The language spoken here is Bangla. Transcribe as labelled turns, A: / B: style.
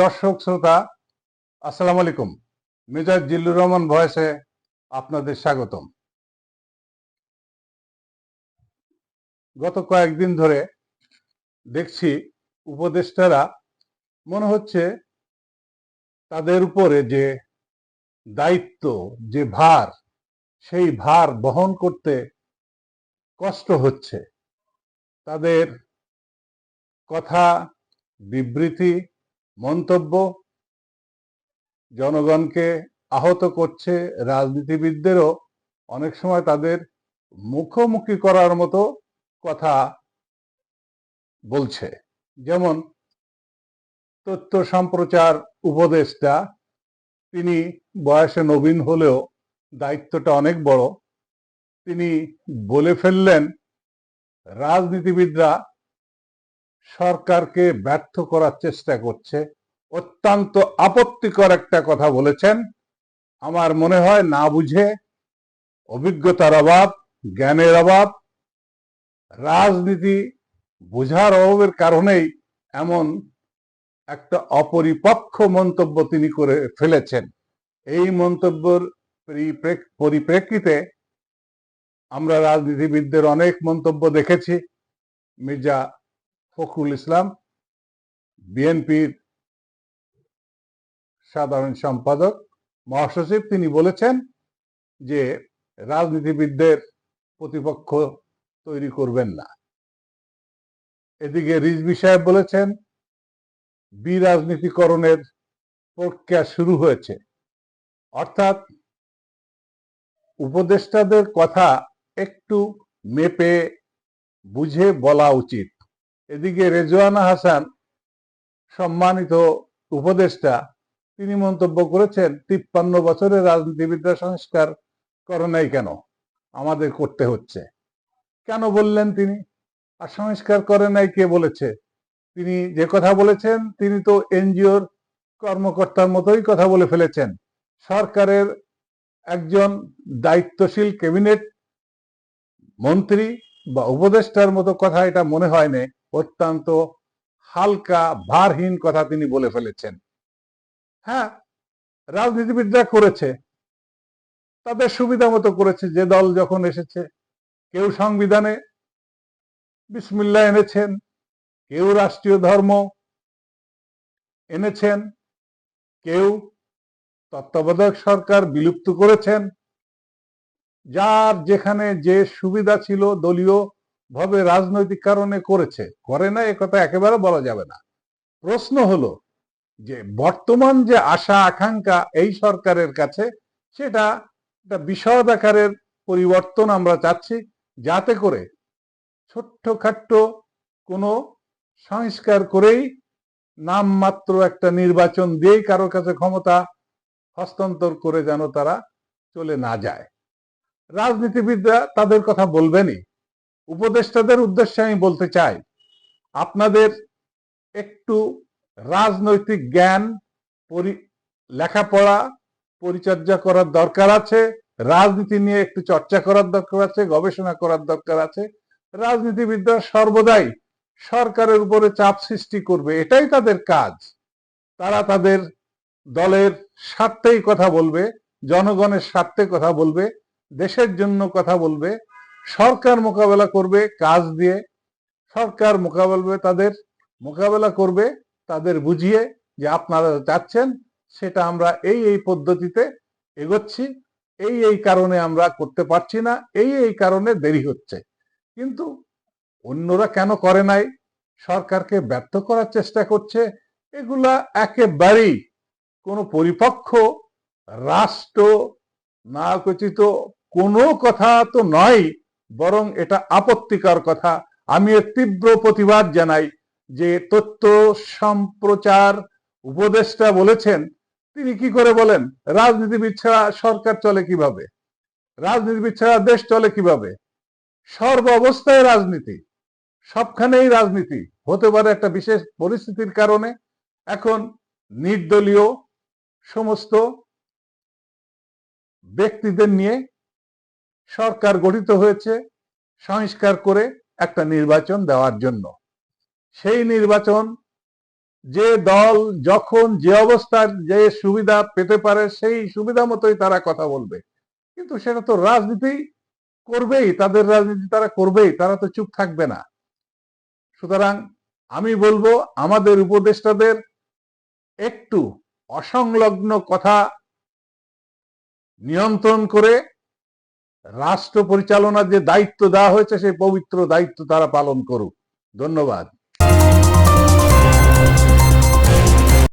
A: দর্শক, শ্রোতা, আসসালামু আলাইকুম। মেজর জিল্লুর রহমান ভয়েসে আপনাদের স্বাগতম। গত কয়েকদিন ধরে দেখছি উপদেষ্টারা মনে হচ্ছে তাদের উপরে যে দায়িত্ব, যে ভার, সেই ভার বহন করতে কষ্ট হচ্ছে। তাদের কথা বিবৃতি মন্তব্য জনগণকে আহত করছে রাজনীতিবিদদেরও অনেক সময় তাদের মুখোমুখি করার মতো কথা বলছে। যেমন তথ্য সম্প্রচার উপদেষ্টা, তিনি বয়সে নবীন হলেও দায়িত্বটা অনেক বড়। তিনি বলে ফেললেন, রাজনীতিবিদরা সরকারকে ব্যর্থ করার চেষ্টা করছে। অত্যন্ত আপত্তিকর একটা কথা বলেছেন। আমার মনে হয় না বুঝে অভিজ্ঞতার অভাব, জ্ঞানের অভাব, রাজনীতি বোঝার অভাবের কারণেই এমন একটা অপরিপক্ষ মন্তব্য তিনি করে ফেলেছেন। এই মন্তব্যের পরিপ্রেক- পরিপ্রেক্ষিতে আমরা রাজনীতিবিদদের অনেক মন্তব্য দেখেছি। মির্জা ফখরুল ইসলাম, বিএনপির সাধারণ সম্পাদক, মহাসচিব, তিনি বলেছেন যে রাজনীতিবিদদের প্রতিপক্ষ তৈরি করবেন না। এদিকে রিজভি সাহেব বলেছেন বিরাজনীতিকরণের প্রক্রিয়া শুরু হয়েছে। অর্থাৎ উপদেষ্টাদের কথা একটু মেপে বুঝে বলা উচিত। এদিকে রেজওয়ানা হাসান সম্মানিত উপদেষ্টা, তিনি মন্তব্য করেছেন, তিপ্পান্ন বছরের রাজনীতিবিদরা সংস্কার করে নাই কেন? আমাদের করতে হচ্ছে। কেন বললেন তিনি? আর সংস্কার করে নাই কে বলেছে? তিনি যে কথা বলেছেন, তিনি তো এনজিওর কর্মকর্তার মতোই কথা বলে ফেলেছেন। সরকারের একজন দায়িত্বশীল ক্যাবিনেট মন্ত্রী বা উপদেষ্টার মতো কথা এটা মনে হয় না অত্যন্ত হালকা, ভারহীন কথা তিনি বলে ফেলেছেন। হ্যাঁ রাজনীতিবিদরা করেছে। তাদের সুবিধা মতো করেছে। যে দল যখন এসেছে, কেউ সংবিধানে বিসমিল্লা এনেছেন, কেউ রাষ্ট্রীয় ধর্ম এনেছেন, কেউ তত্ত্বাবধায়ক সরকার বিলুপ্ত করেছেন। যার যেখানে যে সুবিধা ছিল দলীয় ভাবে রাজনৈতিক কারণে করেছে, করে না কথা একেবারে বলা যাবে না। প্রশ্ন হলো যে, বর্তমান যে আশা, আকাঙ্ক্ষা এই সরকারের কাছে, সেটা একটা বিশদ আকারের পরিবর্তন আমরা চাচ্ছি, যাতে করে ছোট্টখাট্ট কোনো সংস্কার করেই নামমাত্র একটা নির্বাচন দিয়েই কারোর কাছে ক্ষমতা হস্তান্তর করে যেন তারা চলে না যায়। রাজনীতিবিদরা তাদের কথা বলবেনই। উপদেষ্টাদের উদ্দেশ্যে আমি বলতে চাই, আপনাদের একটু রাজনৈতিক জ্ঞান লেখাপড়া পরিচর্যা করার দরকার আছে, রাজনীতি নিয়ে একটু চর্চা করার দরকার আছে, গবেষণা করার দরকার আছে, রাজনীতিবিদরা সর্বদাই সরকারের উপরে চাপ সৃষ্টি করবে, এটাই তাদের কাজ। তারা তাদের দলের স্বার্থেই কথা বলবে, জনগণের স্বার্থে কথা বলবে, দেশের জন্য কথা বলবে সরকার মোকাবেলা করবে কাজ দিয়ে, সরকার মোকাবেলা তাদের, মোকাবেলা করবে, তাদের বুঝিয়ে যে আপনারা চাচ্ছেন সেটা আমরা এই এই পদ্ধতিতে এগোচ্ছি, এই এই কারণে আমরা করতে পারছি না, এই এই কারণে দেরি হচ্ছে। কিন্তু অন্যরা কেন করে নাই? সরকারকে ব্যর্থ করার চেষ্টা করছে, এগুলা একেবারেই কোনো পরিপক্ষ রাষ্ট্র না কোনো কথা তো নয়। বরং এটা আপত্তিকর কথা। আমি এর তীব্র প্রতিবাদ জানাই যে তথ্য সম্প্রচার উপদেষ্টা বলেছেন, তিনি কি করে বলেন, রাজনীতিবিদ ছাড়া সরকার চলে কীভাবে? রাজনীতিবিদ ছাড়া দেশ চলে কীভাবে? সর্ব অবস্থায় রাজনীতি, সবখানেই রাজনীতি। হতে পারে একটা বিশেষ পরিস্থিতির কারণে। এখন নির্দলীয় সমস্ত ব্যক্তিদের নিয়ে সরকার গঠিত হয়েছে সংস্কার করে একটা নির্বাচন দেওয়ার জন্য। সেই নির্বাচন যে দল যখন যে অবস্থার যে সুবিধা পেতে পারে সেই সুবিধা মতোই তারা কথা বলবে। কিন্তু সেটা তো রাজনীতি করবেই, তাদের রাজনীতি তারা করবেই, তারা তো চুপ থাকবে না। সুতরাং আমি বলব, আমাদের উপদেষ্টাদের একটু অসংলগ্ন কথা নিয়ন্ত্রণ করে রাষ্ট্র পরিচালনার যে দায়িত্ব দেওয়া হয়েছে সেই পবিত্র দায়িত্ব তারা পালন করুক। ধন্যবাদ।